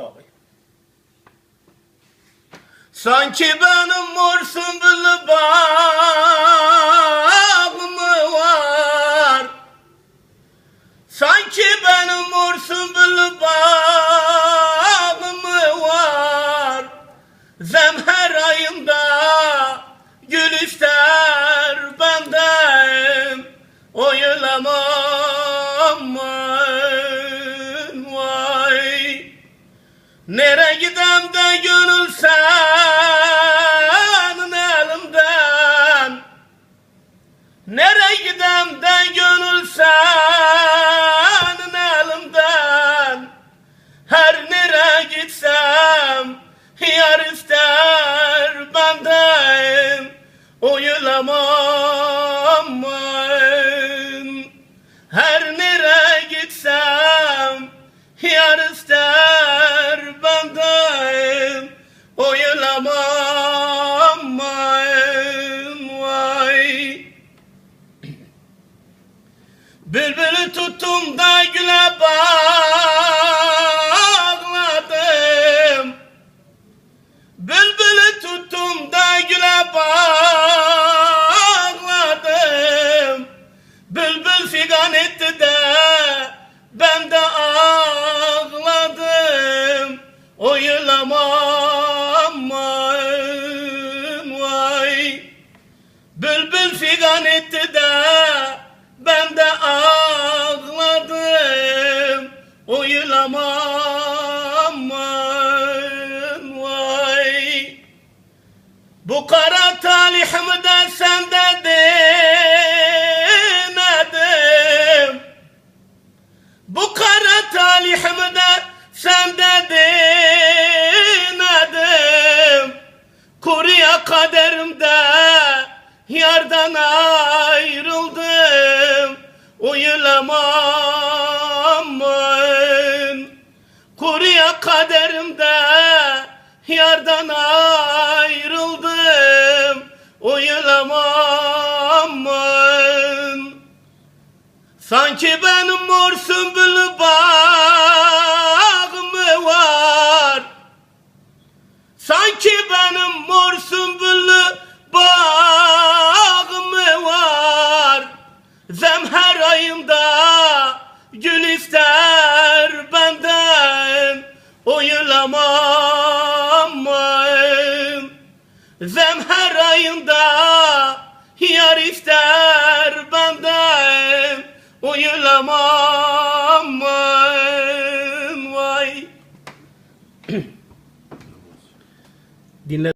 Ol. Sanki benim mor sümbüllü bağım mı var? Sanki benim mor sümbüllü bağım mı var? Zemher ayında gül ister benden Oyulamam vay Nere gidem de gönül senin elimden? Nere gidem de gönül senin elimden? Her nere gitsem yar ister benden Oyulamam ben. Her nere gitsem yar ister Ben vay. Bülbülü tuttum da güle bağladım Uyulamam vay. Bu kara talihimi de sende denedim Bu kara talihimi de sende denedim Kuruya kaderimde yardan ayrıldım kaderimde yardan ayrıldım. Uyulamam Sanki benim mor sümbüllü bağım Zemher ayında yar ister benden Uyulamam vay. Dinle